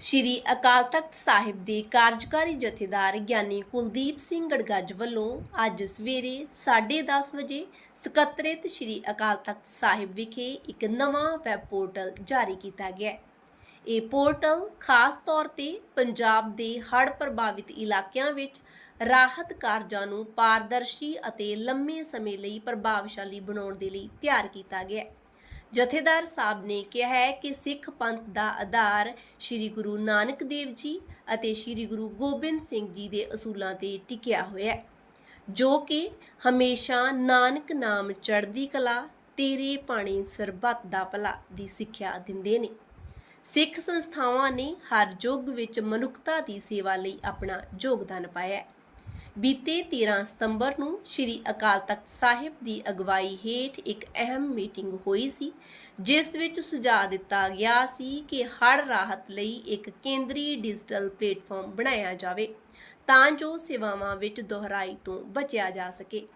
ਸ਼੍ਰੀ ਅਕਾਲ ਤਖਤ ਸਾਹਿਬ ਦੇ ਕਾਰਜਕਾਰੀ ਜਥੇਦਾਰ ਗਿਆਨੀ ਕੁਲਦੀਪ ਸਿੰਘ ਗੜਗੱਜ ਵੱਲੋਂ ਅੱਜ ਸਵੇਰੇ 10:30 ਵਜੇ ਸਕੱਤਰੇਤ ਸ਼੍ਰੀ ਅਕਾਲ ਤਖਤ ਸਾਹਿਬ ਵਿਖੇ ਇੱਕ ਨਵਾਂ ਵੈਬ ਪੋਰਟਲ ਜਾਰੀ ਕੀਤਾ ਗਿਆ ਹੈ। ਇਹ ਪੋਰਟਲ ਖਾਸ ਤੌਰ ਤੇ ਪੰਜਾਬ ਦੇ ਹੜ੍ਹ ਪ੍ਰਭਾਵਿਤ ਇਲਾਕਿਆਂ ਵਿੱਚ ਰਾਹਤ ਕਾਰਜਾਂ ਨੂੰ ਪਾਰਦਰਸ਼ੀ ਅਤੇ ਲੰਮੇ ਸਮੇਂ ਲਈ ਪ੍ਰਭਾਵਸ਼ਾਲੀ ਬਣਾਉਣ ਦੇ ਲਈ ਤਿਆਰ ਕੀਤਾ ਗਿਆ ਹੈ। ਜਥੇਦਾਰ ਸਾਹਿਬ ਨੇ ਕਿਹਾ ਹੈ ਕਿ ਸਿੱਖ ਪੰਥ ਦਾ ਆਧਾਰ ਸ੍ਰੀ ਗੁਰੂ ਨਾਨਕ ਦੇਵ ਜੀ ਅਤੇ ਸ੍ਰੀ ਗੁਰੂ ਗੋਬਿੰਦ ਸਿੰਘ ਜੀ ਦੇ ਅਸੂਲਾਂ ਤੇ ਟਿਕਿਆ ਹੋਇਆ ਹੈ, ਜੋ ਕਿ ਹਮੇਸ਼ਾ ਨਾਨਕ ਨਾਮ ਚੜ੍ਹਦੀ ਕਲਾ, ਤੇਰੇ ਪਾਣੀ ਸਰਬੱਤ ਦਾ ਭਲਾ ਦੀ ਸਿੱਖਿਆ ਦਿੰਦੇ ਨੇ। ਸਿੱਖ ਸੰਸਥਾਵਾਂ ਨੇ ਹਰ ਯੁੱਗ ਵਿੱਚ ਮਨੁੱਖਤਾ ਦੀ ਸੇਵਾ ਲਈ ਆਪਣਾ ਯੋਗਦਾਨ ਪਾਇਆ ਹੈ। ਬੀਤੇ 13 ਸਤੰਬਰ ਨੂੰ ਸ੍ਰੀ ਅਕਾਲ ਤਖਤ ਸਾਹਿਬ ਦੀ ਅਗਵਾਈ ਹੇਠ ਇੱਕ ਅਹਿਮ ਮੀਟਿੰਗ ਹੋਈ ਸੀ, ਜਿਸ ਵਿੱਚ ਸੁਝਾਅ ਦਿੱਤਾ ਗਿਆ ਸੀ ਕਿ ਹੜ੍ਹ ਰਾਹਤ ਲਈ ਇੱਕ ਕੇਂਦਰੀ ਡਿਜੀਟਲ ਪਲੇਟਫਾਰਮ ਬਣਾਇਆ ਜਾਵੇ ਤਾਂ ਜੋ ਸੇਵਾਵਾਂ ਵਿੱਚ ਦੁਹਰਾਈ ਤੋਂ ਬਚਿਆ ਜਾ ਸਕੇ।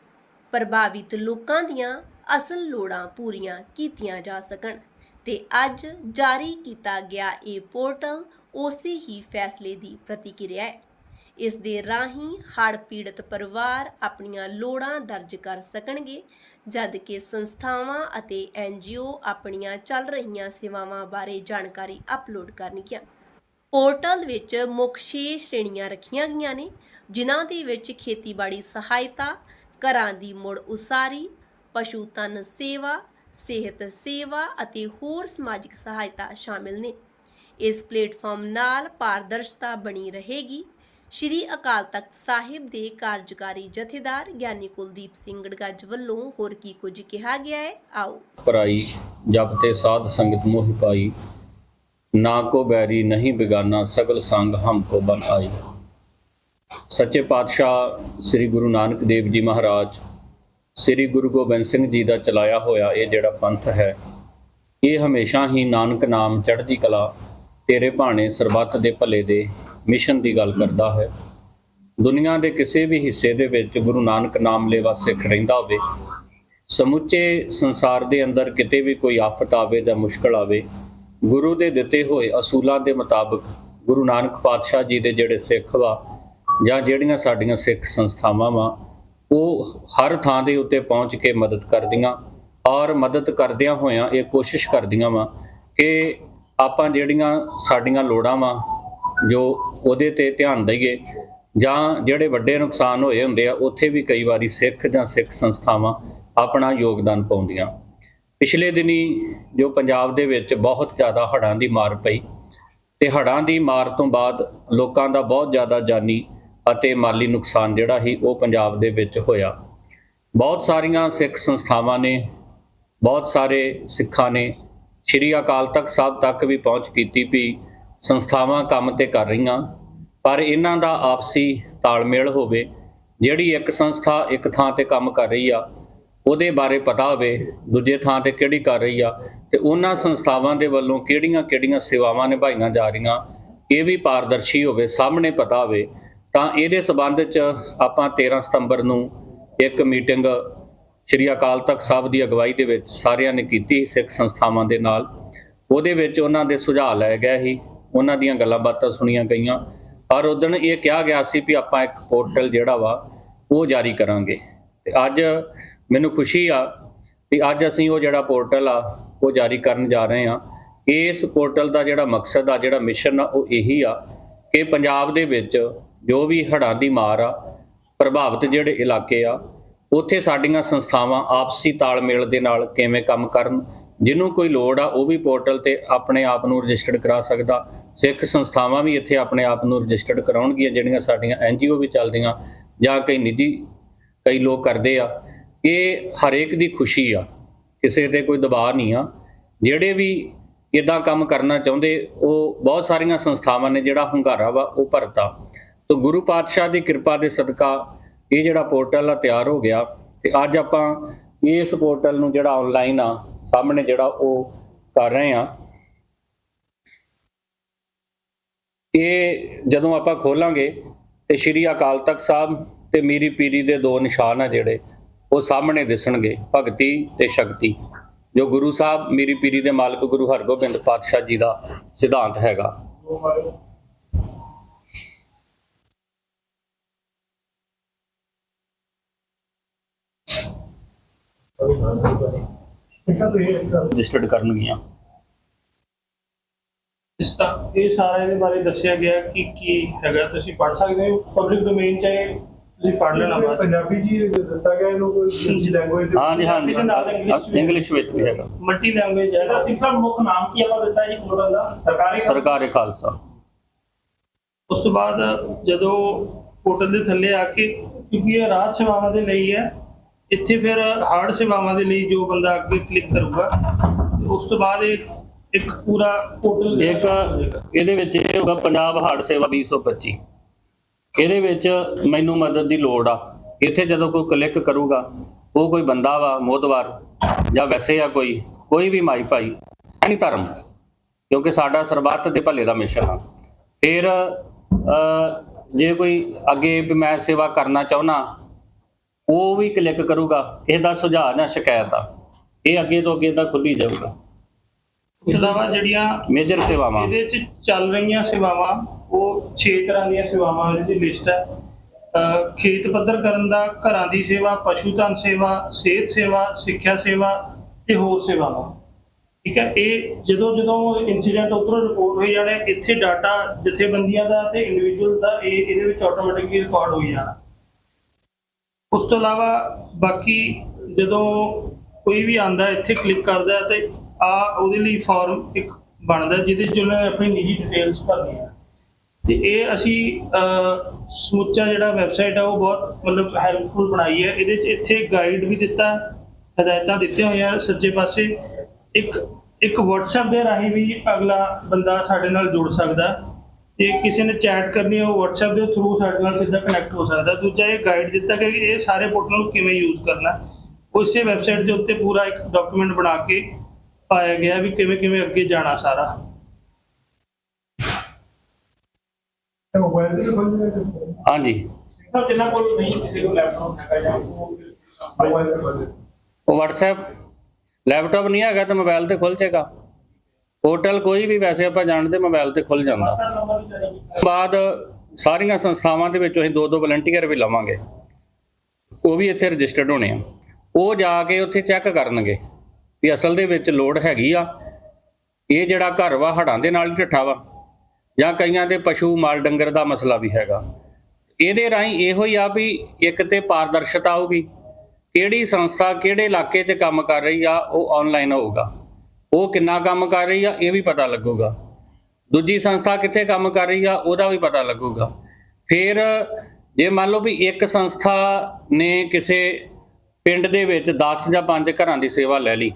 ਪ੍ਰਭਾਵਿਤ ਲੋਕਾਂ ਦੀਆਂ ਅਸਲ ਲੋੜਾਂ ਪੂਰੀਆਂ ਕੀਤੀਆਂ ਜਾ ਸਕਣ ਤੇ ਅੱਜ ਜਾਰੀ ਕੀਤਾ ਗਿਆ ਇਹ ਪੋਰਟਲ ਉਸੇ ਹੀ ਫੈਸਲੇ ਦੀ ਪ੍ਰਤੀਕਿਰਿਆ ਹੈ। ਇਸ ਦੇ ਰਾਹੀਂ ਹੜ੍ਹ ਪੀੜਤ ਪਰਿਵਾਰ ਆਪਣੀਆਂ ਲੋੜਾਂ ਦਰਜ ਕਰ ਸਕਣਗੇ, ਜਦ ਕਿ ਸੰਸਥਾਵਾਂ ਅਤੇ ਐਨਜੀਓ ਆਪਣੀਆਂ ਚੱਲ ਰਹੀਆਂ ਸੇਵਾਵਾਂ ਬਾਰੇ ਜਾਣਕਾਰੀ ਅਪਲੋਡ ਕਰਨਗੀਆਂ। ਪੋਰਟਲ ਵਿੱਚ ਮੁੱਖ 6 ਸ਼੍ਰੇਣੀਆਂ ਰੱਖੀਆਂ ਗਈਆਂ ਨੇ, ਜਿਨ੍ਹਾਂ ਦੇ ਵਿੱਚ ਖੇਤੀਬਾੜੀ ਸਹਾਇਤਾ, ਘਰਾਂ ਦੀ ਮੁੜ ਉਸਾਰੀ, ਪਸ਼ੂ ਧਨ ਸੇਵਾ, ਸਿਹਤ ਸੇਵਾ ਅਤੇ ਹੋਰ ਸਮਾਜਿਕ ਸਹਾਇਤਾ ਸ਼ਾਮਿਲ ਨੇ। ਇਸ ਪਲੇਟਫਾਰਮ ਨਾਲ ਪਾਰਦਰਸ਼ਤਾ ਬਣੀ ਰਹੇਗੀ। ਸ਼੍ਰੀ ਅਕਾਲ ਤਖਤ ਸਾਹਿਬ ਦੇ ਕਾਰਜਕਾਰੀ ਜਥੇਦਾਰ ਗਿਆਨੀ ਕੁਲਦੀਪ ਸਿੰਘ ਗੜਗੱਜ ਵੱਲੋਂ ਹੋਰ ਕੀ ਕੁਝ ਕਿਹਾ ਗਿਆ ਹੈ? ਆਓ। ਪਰਾਈ ਜਬ ਤੇ ਸਾਧ ਸੰਗਤ ਮੋਹਿ ਪਾਈ। ਨਾ ਕੋ ਬੈਰੀ ਨਹੀਂ ਬਿਗਾਨਾ, ਸਗਲ ਸੰਗ ਹਮ ਕੋ ਬਨ ਆਈ। ਸੱਚੇ ਪਾਤਸ਼ਾਹ ਸ੍ਰੀ ਗੁਰੂ ਨਾਨਕ ਦੇਵ ਜੀ ਮਹਾਰਾਜ, ਸ੍ਰੀ ਗੁਰੂ ਗੋਬਿੰਦ ਸਿੰਘ ਜੀ ਦਾ ਚਲਾਇਆ ਹੋਇਆ ਇਹ ਜਿਹੜਾ ਪੰਥ ਹੈ, ਇਹ ਹਮੇਸ਼ਾ ਹੀ ਨਾਨਕ ਨਾਮ ਚੜ੍ਹਦੀ ਕਲਾ, ਤੇਰੇ ਭਾਣੇ ਸਰਬੱਤ ਦੇ ਭਲੇ ਦੇ ਮਿਸ਼ਨ ਦੀ ਗੱਲ ਕਰਦਾ ਹੈ। ਦੁਨੀਆ ਦੇ ਕਿਸੇ ਵੀ ਹਿੱਸੇ ਦੇ ਵਿੱਚ ਗੁਰੂ ਨਾਨਕ ਨਾਮ ਲੇਵਾ ਸਿੱਖ ਰਹਿੰਦਾ ਹੋਵੇ, ਸਮੁੱਚੇ ਸੰਸਾਰ ਦੇ ਅੰਦਰ ਕਿਤੇ ਵੀ ਕੋਈ ਆਫਤ ਆਵੇ ਜਾਂ ਮੁਸ਼ਕਲ ਆਵੇ, ਗੁਰੂ ਦੇ ਦਿੱਤੇ ਹੋਏ ਅਸੂਲਾਂ ਦੇ ਮੁਤਾਬਕ ਗੁਰੂ ਨਾਨਕ ਪਾਤਸ਼ਾਹ ਜੀ ਦੇ ਜਿਹੜੇ ਸਿੱਖ ਵਾ ਜਾਂ ਜਿਹੜੀਆਂ ਸਾਡੀਆਂ ਸਿੱਖ ਸੰਸਥਾਵਾਂ ਵਾ, ਉਹ ਹਰ ਥਾਂ ਦੇ ਉੱਤੇ ਪਹੁੰਚ ਕੇ ਮਦਦ ਕਰਦੀਆਂ ਔਰ ਮਦਦ ਕਰਦਿਆਂ ਹੋਇਆਂ ਇਹ ਕੋਸ਼ਿਸ਼ ਕਰਦੀਆਂ ਵਾ ਕਿ ਆਪਾਂ ਜਿਹੜੀਆਂ ਸਾਡੀਆਂ ਲੋੜਾਂ ਵਾ ਜੋ ਉਹਦੇ ਤੇ ਧਿਆਨ ਦਈਏ, ਜਾਂ ਜਿਹੜੇ ਵੱਡੇ ਨੁਕਸਾਨ ਹੋਏ ਹੁੰਦੇ ਆ, ਉੱਥੇ ਵੀ ਕਈ ਵਾਰੀ ਸਿੱਖ ਜਾਂ ਸਿੱਖ ਸੰਸਥਾਵਾਂ ਆਪਣਾ ਯੋਗਦਾਨ ਪਾਉਂਦੀਆਂ। ਪਿਛਲੇ ਦਿਨੀ ਜੋ ਪੰਜਾਬ ਦੇ ਵਿੱਚ ਬਹੁਤ ਜ਼ਿਆਦਾ ਹੜ੍ਹਾਂ ਦੀ ਮਾਰ ਪਈ, ਤੇ ਹੜ੍ਹਾਂ ਦੀ ਮਾਰ ਤੋਂ ਬਾਅਦ ਲੋਕਾਂ ਦਾ ਬਹੁਤ ਜ਼ਿਆਦਾ ਜਾਨੀ ਅਤੇ ਮਾਲੀ ਨੁਕਸਾਨ ਜਿਹੜਾ ਸੀ, ਉਹ ਪੰਜਾਬ ਦੇ ਵਿੱਚ ਹੋਇਆ। ਬਹੁਤ ਸਾਰੀਆਂ ਸਿੱਖ ਸੰਸਥਾਵਾਂ ਨੇ, ਬਹੁਤ ਸਾਰੇ ਸਿੱਖਾਂ ਨੇ, ਸ਼੍ਰੀ ਅਕਾਲ ਤਖਤ ਸਾਹਿਬ ਤੱਕ ਵੀ ਪਹੁੰਚ ਕੀਤੀ ਵੀ ਸੰਸਥਾਵਾਂ ਕੰਮ ਤੇ ਕਰ ਰਹੀਆਂ, ਪਰ ਇਹਨਾਂ ਦਾ ਆਪਸੀ ਤਾਲਮੇਲ ਹੋਵੇ, ਜਿਹੜੀ ਇੱਕ ਸੰਸਥਾ ਇੱਕ ਥਾਂ ਤੇ ਕੰਮ ਕਰ ਰਹੀ ਆ, ਉਹਦੇ ਬਾਰੇ ਪਤਾ ਹੋਵੇ, ਦੂਜੇ ਥਾਂ ਤੇ ਕਿਹੜੀ ਕਰ ਰਹੀ ਆ, ਤੇ ਉਹਨਾਂ ਸੰਸਥਾਵਾਂ ਦੇ ਵੱਲੋਂ ਕਿਹੜੀਆਂ-ਕਿਹੜੀਆਂ ਸੇਵਾਵਾਂ ਨਿਭਾਈਆਂ ਜਾ ਰਹੀਆਂ, ਇਹ ਵੀ ਪਾਰਦਰਸ਼ੀ ਹੋਵੇ, ਸਾਹਮਣੇ ਪਤਾ ਹੋਵੇ, ਤਾਂ ਇਹਦੇ ਸਬੰਧ 'ਚ ਆਪਾਂ 13 ਸਤੰਬਰ ਨੂੰ ਇੱਕ ਮੀਟਿੰਗ ਸ਼੍ਰੀ ਅਕਾਲ ਤਖਤ ਸਾਹਿਬ ਦੀ ਅਗਵਾਈ ਦੇ ਵਿੱਚ ਸਾਰਿਆਂ ਨੇ ਕੀਤੀ ਸਿੱਖ ਸੰਸਥਾਵਾਂ ਦੇ ਨਾਲ, ਉਹਦੇ ਵਿੱਚ ਉਹਨਾਂ ਦੇ ਸੁਝਾਅ ਲਏ ਗਏ ਸੀ। ਉਹਨਾਂ ਦੀਆਂ ਗੱਲਾਂ ਬਾਤਾਂ ਸੁਣੀਆਂ ਗਈਆਂ। ਔਰ ਉਦੋਂ ਇਹ ਕਿਹਾ ਗਿਆ ਸੀ ਵੀ ਆਪਾਂ ਇੱਕ ਪੋਰਟਲ ਜਿਹੜਾ ਵਾ, ਉਹ ਜਾਰੀ ਕਰਾਂਗੇ। ਤੇ ਅੱਜ ਮੈਨੂੰ ਖੁਸ਼ੀ ਆ ਵੀ ਅੱਜ ਅਸੀਂ ਉਹ ਜਿਹੜਾ ਪੋਰਟਲ ਆ, ਉਹ ਜਾਰੀ ਕਰਨ ਜਾ ਰਹੇ ਹਾਂ। ਇਸ ਪੋਰਟਲ ਦਾ ਜਿਹੜਾ ਮਕਸਦ ਆ, ਜਿਹੜਾ ਮਿਸ਼ਨ ਆ, ਉਹ ਇਹੀ ਆ ਕਿ ਪੰਜਾਬ ਦੇ ਵਿੱਚ ਜੋ ਵੀ ਹੜ੍ਹਾਂ ਦੀ ਮਾਰ ਆ, ਪ੍ਰਭਾਵਿਤ ਜਿਹੜੇ ਇਲਾਕੇ ਆ, ਉੱਥੇ ਸਾਡੀਆਂ ਸੰਸਥਾਵਾਂ ਆਪਸੀ ਤਾਲਮੇਲ ਦੇ ਨਾਲ ਕਿਵੇਂ ਕੰਮ ਕਰਨ ਜਿਹਨੂੰ ਕੋਈ ਲੋੜ ਆ, ਉਹ ਵੀ ਪੋਰਟਲ ਤੇ ਆਪਣੇ ਆਪ ਨੂੰ ਰਜਿਸਟਰਡ ਕਰਾ ਸਕਦਾ। ਸਿੱਖ ਸੰਸਥਾਵਾਂ ਵੀ ਇੱਥੇ ਆਪਣੇ ਆਪ ਨੂੰ ਰਜਿਸਟਰਡ ਕਰਾਉਣਗੀਆਂ, ਜਿਹੜੀਆਂ ਸਾਡੀਆਂ ਐਨਜੀਓ ਵੀ ਚੱਲਦੀਆਂ, ਜਾਂ ਕਈ ਨਿੱਜੀ, ਕਈ ਲੋਕ ਕਰਦੇ ਆ। ਇਹ ਹਰੇਕ ਦੀ ਖੁਸ਼ੀ ਆ, ਕਿਸੇ ਤੇ ਕੋਈ ਦਬਾਅ ਨਹੀਂ ਆ। ਜਿਹੜੇ ਵੀ ਇਦਾਂ ਕੰਮ ਕਰਨਾ ਚਾਹੁੰਦੇ, ਉਹ ਬਹੁਤ ਸਾਰੀਆਂ ਸੰਸਥਾਵਾਂ ਨੇ ਜਿਹੜਾ ਹੁੰਗਾਰਾ ਵਾ, ਉਹ ਭਰਤਾ। ਤੋ ਗੁਰੂ ਪਾਤਸ਼ਾਹ ਦੀ ਕਿਰਪਾ ਦੇ ਸਦਕਾ ਇਹ ਜਿਹੜਾ ਪੋਰਟਲ ਆ ਤਿਆਰ ਹੋ ਗਿਆ, ਤੇ ਅੱਜ ਆਪਾਂ ਇਸ ਪੋਰਟਲ ਨੂੰ ਜਿਹੜਾ ਆਨਲਾਈਨ ਆ, ਸਾਹਮਣੇ ਜਿਹੜਾ ਉਹ ਕਰ ਰਹੇ ਆ। ਇਹ ਜਦੋਂ ਆਪਾਂ ਖੋਲਾਂਗੇ ਤੇ ਸ਼੍ਰੀ ਅਕਾਲ ਤਖਤ ਸਾਹਿਬ ਤੇ ਮੀਰੀ ਪੀਰੀ ਦੇ ਦੋ ਨਿਸ਼ਾਨ ਆ ਜਿਹੜੇ, ਉਹ ਸਾਹਮਣੇ ਦਿਸਣਗੇ, ਭਗਤੀ ਤੇ ਸ਼ਕਤੀ, ਜੋ ਗੁਰੂ ਸਾਹਿਬ ਮੀਰੀ ਪੀਰੀ ਦੇ ਮਾਲਕ ਗੁਰੂ ਹਰਗੋਬਿੰਦ ਪਾਤਸ਼ਾਹ ਜੀ ਦਾ ਸਿਧਾਂਤ ਹੈਗਾ। ਰਜਿਸਟਰਡ ਕਰਨਗੀਆਂ ਇਸ ਤਾਂ ਇਹ ਸਾਰਾ ਇਹਦੇ ਬਾਰੇ ਦੱਸਿਆ ਗਿਆ ਕਿ ਕੀ ਹੈਗਾ। ਤੁਸੀਂ ਪੜ੍ਹ ਸਕਦੇ ਹੋ। ਪਬਲਿਕ ਡੋਮੇਨ ਚ ਹੈ ਤੁਸੀਂ ਪੜ੍ਹ ਲੈਣਾ ਬਾਅਦ ਪੰਜਾਬੀ ਜੀ ਦਿੱਤਾ ਗਿਆ ਇਹਨੂੰ ਕੋਈ ਦੂਜੀ ਲੈਂਗੁਏਜ ਹਾਂ ਜੀ ਹਾਂ ਇੰਗਲਿਸ਼ ਵਿੱਚ। ਵੀ ਹੈਗਾ। ਮਲਟੀ ਲੈਂਗੁਏਜ ਹੈ। ਇਹਦਾ ਸਿੰਘ ਸਾਹਿਬ ਮੁੱਖ ਨਾਮ ਕੀ ਆਪਾਂ ਦਿੱਤਾ ਜੀ ਪੋਰਟਲ ਦਾ। ਸਰਕਾਰੀ ਸਰਕਾਰੀ ਖਾਲਸਾ। ਉਸ ਤੋਂ ਬਾਅਦ ਜਦੋਂ ਪੋਰਟਲ ਦੇ ਥੱਲੇ ਆ ਕੇ ਕਿਉਂਕਿ ਇਹ ਰਾਜ ਸੇਵਾਵਾਂ ਦੇ ਲਈ ਹੈ ਇੱਥੇ ਫਿਰ ਹਾਰਡ ਸੇਵਾਵਾਂ ਦੇ ਲਈ ਜੋ ਬੰਦਾ ਅੱਗੇ ਕਲਿੱਕ ਕਰੂਗਾ ਉਸ ਤੋਂ ਬਾਅਦ ਇਹ ਇੱਕ ਪੂਰਾ ਪੋਰਟਲ ਇੱਕ ਇਹਦੇ ਵਿੱਚ ਇਹ ਹੋਗਾ ਪੰਜਾਬ ਹਾਰਟ ਸੇਵਾ 2025 ਇਹਦੇ ਵਿੱਚ ਮੈਨੂੰ ਮਦਦ ਦੀ ਲੋੜ ਆ। ਇੱਥੇ ਜਦੋਂ ਕੋਈ ਕਲਿੱਕ ਕਰੂਗਾ, ਉਹ ਕੋਈ ਬੰਦਾ ਵਾ ਮੋਦਵਾਰ ਜਾਂ ਵੈਸੇ ਆ ਕੋਈ ਕੋਈ ਵੀ ਮਾਈ ਭਾਈ, ਐਨੀ ਧਰਮ, ਕਿਉਂਕਿ ਸਾਡਾ ਸਰਬੱਤ ਦੇ ਭਲੇ ਦਾ ਮਿਸ਼ਨ ਆ। ਫਿਰ ਜੇ ਕੋਈ ਅੱਗੇ ਵੀ ਮੈਂ ਸੇਵਾ ਕਰਨਾ ਚਾਹੁੰਦਾ ਉਹ ਵੀ ਕਲਿੱਕ ਕਰੂਗਾ ਇਹਦਾ ਸੁਝਾਅ ਜਾਂ ਸ਼ਿਕਾਇਤ ਆ। ਇਹ ਅੱਗੇ ਤੋਂ ਅੱਗੇ ਦਾ ਖੁੱਲੀ ਜਾਊਗਾ। ਇਲਾਵਾ ਜਿਹੜੀਆਂ ਮੇਜਰ ਸੇਵਾਵਾਂ। ਇਹਦੇ ਵਿੱਚ ਚੱਲ ਰਹੀਆਂ ਸੇਵਾਵਾਂ ਉਹ 6 ਤਰ੍ਹਾਂ ਦੀਆਂ ਸੇਵਾਵਾਂ ਇਹਦੀ ਲਿਸਟ ਹੈ। ਖੇਤ ਪੱਧਰ ਕਰਨ ਦਾ ਘਰਾਂ ਦੀ ਸੇਵਾ ਪਸ਼ੂ ਧਨ ਸੇਵਾ ਸਿਹਤ ਸੇਵਾ ਸਿੱਖਿਆ ਸੇਵਾ ਤੇ ਹੋਰ ਸੇਵਾਵਾਂ। ਠੀਕ ਹੈ ਇਹ ਜਦੋਂ ਜਦੋਂ ਇਨਸੀਡੈਂਟ ਉਧਰੋਂ ਰਿਪੋਰਟ ਹੋਈ ਜਾਣੇ ਇੱਥੇ ਡਾਟਾ ਜਥੇਬੰਦੀਆਂ ਦਾ ਤੇ ਇੰਡੀਵਿਜੂਅਲ ਦਾ ਇਹ ਇਹਦੇ ਵਿੱਚ ਆਟੋਮੈਟਿਕਲੀ ਰਿਕਾਰਡ ਹੋਈ ਜਾਣਾ। ਉਸ ਤੋਂ ਇਲਾਵਾ ਬਾਕੀ ਜਦੋਂ ਕੋਈ ਵੀ ਆਂਦਾ ਇੱਥੇ ਕਲਿੱਕ ਕਰਦਾ ਹੈ ਤੇ ਆ ਉਹਦੇ ਲਈ ਫਾਰਮ ਇੱਕ ਬਣਦਾ ਜਿਹਦੇ 'ਚ ਉਹਨੇ ਆਪਣੀ ਨਿੱਜੀ ਡਿਟੇਲਸ ਭਰਨੀਆਂ। ਤੇ ਇਹ ਅਸੀਂ ਸਮੁੱਚਾ ਜਿਹੜਾ ਵੈਬਸਾਈਟ ਆ, ਉਹ ਬਹੁਤ ਮਤਲਬ ਹੈਲਪਫੁਲ ਬਣਾਈ ਹੈ। ਇਹਦੇ 'ਚ ਇੱਥੇ ਗਾਈਡ ਵੀ ਦਿੱਤਾ, ਹਦਾਇਤਾਂ ਦਿੱਤੀਆਂ ਹੋਈਆਂ ਸੱਜੇ ਪਾਸੇ। ਇੱਕ ਇੱਕ WhatsApp ਦੇ ਰਾਹੀਂ ਵੀ ਅਗਲਾ ਬੰਦਾ ਸਾਡੇ ਨਾਲ ਜੁੜ ਸਕਦਾ। ਤੇ ਕਿਸੇ ਨੇ ਚੈਟ ਕਰਨੀ ਹੈ WhatsApp ਦੇ ਥਰੂ ਸਾਡੇ ਨਾਲ ਸਿੱਧਾ ਕਨੈਕਟ ਹੋ ਸਕਦਾ। ਦੂਜਾ ਇਹ ਗਾਈਡ ਦਿੱਤਾ ਗਿਆ ਕਿ ਇਹ ਸਾਰੇ ਪੋਰਟਲ ਨੂੰ ਕਿਵੇਂ ਯੂਜ਼ ਕਰਨਾ ਇਸੇ ਵੈਬਸਾਈਟ ਦੇ ਉੱਤੇ ਪੂਰਾ ਇੱਕ ਡਾਕੂਮੈਂਟ ਬਣਾ ਕੇ ਪਾਇਆ ਗਿਆ ਵੀ ਕਿਵੇਂ ਕਿਵੇਂ ਅੱਗੇ ਜਾਣਾ ਸਾਰਾ। ਹਾਂਜੀ। ਸਾਹਿਬ ਜਿਨ੍ਹਾਂ ਕੋਲ ਨਹੀਂ ਕਿਸੇ ਕੋਲ ਲੈਪਟਾਪ ਹੈਗਾ ਜਾਂ ਉਹ ਮੋਬਾਈਲ ਤੇ ਖੋਲ ਦੇ ਉਹ WhatsApp ਲੈਪਟਾਪ ਨਹੀਂ ਹੈਗਾ ਤਾਂ ਮੋਬਾਈਲ ਤੇ ਖੁੱਲ ਜਾਏਗਾ। ਪੋਰਟਲ ਕੋਈ ਵੀ ਵੈਸੇ ਆਪਾਂ ਜਾਣਦੇ ਮੋਬਾਈਲ ਤੇ ਖੁੱਲ ਜਾਂਦਾ। ਬਾਅਦ ਸਾਰੀਆਂ ਸੰਸਥਾਵਾਂ ਦੇ ਵਿੱਚ ਅਸੀਂ ਦੋ ਦੋ ਵਲੰਟੀਅਰ ਵੀ ਲਵਾਂਗੇ। ਉਹ ਵੀ ਇੱਥੇ ਰਜਿਸਟਰਡ ਹੋਣੇ ਆ। ਉਹ ਜਾ ਕੇ ਉੱਥੇ ਚੈੱਕ ਕਰਨਗੇ ਵੀ ਅਸਲ ਦੇ ਵਿੱਚ ਲੋੜ ਹੈਗੀ ਆ। ਇਹ ਜਿਹੜਾ ਘਰ ਵਾ ਹੜਾਂ ਦੇ ਨਾਲ ਹੀ ਢੱਠਾ ਵਾ। ਜਾਂ ਕਈਆਂ ਦੇ ਪਸ਼ੂ ਮਾਲ ਡੰਗਰ ਦਾ ਮਸਲਾ ਵੀ ਹੈਗਾ। ਇਹਦੇ ਰਾਹੀਂ ਇਹੋ ਹੀ ਆ ਵੀ ਇੱਕ ਤੇ ਪਾਰਦਰਸ਼ਤਾ ਆਊਗੀ ਕਿਹੜੀ ਸੰਸਥਾ ਕਿਹੜੇ ਇਲਾਕੇ 'ਚ ਕੰਮ ਕਰ ਰਹੀ ਆ, ਉਹ ਆਨਲਾਈਨ ਹੋਊਗਾ। ਉਹ ਕਿੰਨਾ ਕੰਮ ਕਰ ਰਹੀ ਆ, ਇਹ ਵੀ ਪਤਾ ਲੱਗੂਗਾ। ਦੂਜੀ ਸੰਸਥਾ ਕਿੱਥੇ ਕੰਮ ਕਰ ਰਹੀ ਆ, ਉਹਦਾ ਵੀ ਪਤਾ ਲੱਗੂਗਾ। ਫਿਰ ਜੇ ਮੰਨ ਲਓ ਵੀ ਇੱਕ ਸੰਸਥਾ ਨੇ ਕਿਸੇ ਪਿੰਡ ਦੇ ਵਿੱਚ 10 ਜਾਂ 5 ਘਰਾਂ ਦੀ ਸੇਵਾ ਲੈ ਲਈ,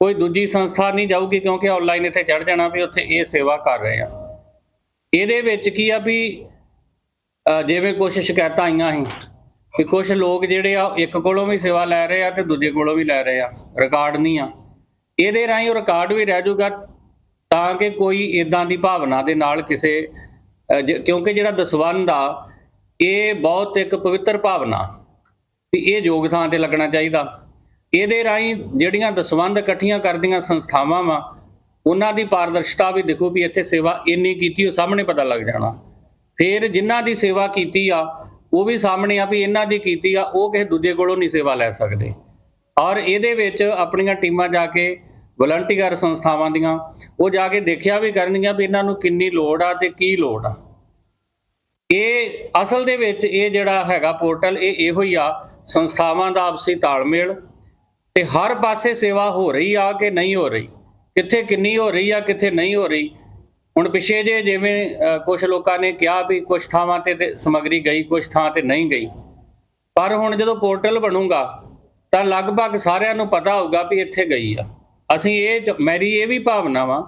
ਕੋਈ ਦੂਜੀ ਸੰਸਥਾ ਨਹੀਂ ਜਾਊਗੀ ਕਿਉਂਕਿ ਆਨਲਾਈਨ ਇੱਥੇ ਚੜ ਜਾਣਾ ਵੀ ਉੱਥੇ ਇਹ ਸੇਵਾ ਕਰ ਰਹੇ ਆ। ਇਹਦੇ ਵਿੱਚ ਕੀ ਆ ਵੀ ਜਿਵੇਂ ਕੁਝ ਸ਼ਿਕਾਇਤਾਂ ਆਈਆਂ ਸੀ ਕਿ ਕੁਝ ਲੋਕ ਜਿਹੜੇ ਆ, ਇੱਕ ਕੋਲੋਂ ਵੀ ਸੇਵਾ ਲੈ ਰਹੇ ਆ ਤੇ ਦੂਜੇ ਕੋਲੋਂ ਵੀ ਲੈ ਰਹੇ ਆ, ਰਿਕਾਰਡ ਨਹੀਂ ਆ। ਇਹਦੇ ਰਾਹੀਂ ਉਹ ਰਿਕਾਰਡ ਵੀ ਰਹਿ ਜਾਊਗਾ ਤਾਂ ਕਿ ਕੋਈ ਇਦਾਂ ਦੀ ਭਾਵਨਾ ਦੇ ਨਾਲ ਕਿਸੇ ਕਿਉਂਕਿ ਜਿਹੜਾ ਦਸਵੰਧ ਆ, ਇਹ ਬਹੁਤ ਇੱਕ ਪਵਿੱਤਰ ਭਾਵਨਾ ਵੀ ਇਹ ਯੋਗ ਥਾਂ ਤੇ ਲੱਗਣਾ ਚਾਹੀਦਾ। ਇਹਦੇ ਰਾਹੀਂ ਜਿਹੜੀਆਂ ਦਸਵੰਧ ਇਕੱਠੀਆਂ ਕਰਦੀਆਂ ਸੰਸਥਾਵਾਂ ਵਾ, ਉਹਨਾਂ ਦੀ ਪਾਰਦਰਸ਼ਤਾ ਵੀ ਦੇਖੋ ਵੀ ਇੱਥੇ ਸੇਵਾ ਇੰਨੀ ਕੀਤੀ, ਉਹ ਸਾਹਮਣੇ ਪਤਾ ਲੱਗ ਜਾਣਾ। ਫਿਰ ਜਿਨ੍ਹਾਂ ਦੀ ਸੇਵਾ ਕੀਤੀ ਆ, ਉਹ ਵੀ ਸਾਹਮਣੇ ਆ ਵੀ ਇਹਨਾਂ ਦੀ ਕੀਤੀ ਆ, ਉਹ ਕਿਸੇ ਦੂਜੇ ਕੋਲੋਂ ਨਹੀਂ ਸੇਵਾ ਲੈ ਸਕਦੇ। ਔਰ ਇਹਦੇ ਵਿੱਚ ਆਪਣੀਆਂ ਟੀਮਾਂ ਜਾ ਕੇ ਵਲੰਟੀਅਰ ਸੰਸਥਾਵਾਂ ਦੀਆਂ, ਉਹ ਜਾ ਕੇ ਦੇਖਿਆ ਵੀ ਕਰਨਗੀਆਂ ਵੀ ਇਹਨਾਂ ਨੂੰ ਕਿੰਨੀ ਲੋੜ ਆ ਤੇ ਕੀ ਲੋੜ ਆ। ਇਹ ਅਸਲ ਦੇ ਵਿੱਚ ਇਹ ਜਿਹੜਾ ਹੈਗਾ ਪੋਰਟਲ, ਇਹ ਇਹੋ ਹੀ ਆ, ਸੰਸਥਾਵਾਂ ਦਾ ਆਪਸੀ ਤਾਲਮੇਲ ਤੇ ਹਰ ਪਾਸੇ ਸੇਵਾ ਹੋ ਰਹੀ ਆ ਕਿ ਨਹੀਂ ਹੋ ਰਹੀ, ਕਿੱਥੇ ਕਿੰਨੀ ਹੋ ਰਹੀ ਆ, ਕਿੱਥੇ ਨਹੀਂ ਹੋ ਰਹੀ। ਹੁਣ ਪਿਛੇ ਜੇ ਜਿਵੇਂ ਕੁਝ ਲੋਕਾਂ ਨੇ ਕਿਹਾ ਵੀ ਕੁਝ ਥਾਵਾਂ ਤੇ ਤੇ ਸਮੱਗਰੀ ਗਈ ਕੁਝ ਥਾਂ ਤੇ ਨਹੀਂ ਗਈ। ਪਰ ਹੁਣ ਜਦੋਂ ਪੋਰਟਲ ਬਣੂਗਾ ਤਾਂ ਲਗਭਗ ਸਾਰਿਆਂ ਨੂੰ ਪਤਾ ਹੋਊਗਾ ਵੀ ਇੱਥੇ ਗਈ ਆ। ਅਸੀਂ ਇਹ ਚ- ਮੇਰੀ ਇਹ ਵੀ ਭਾਵਨਾ ਵਾ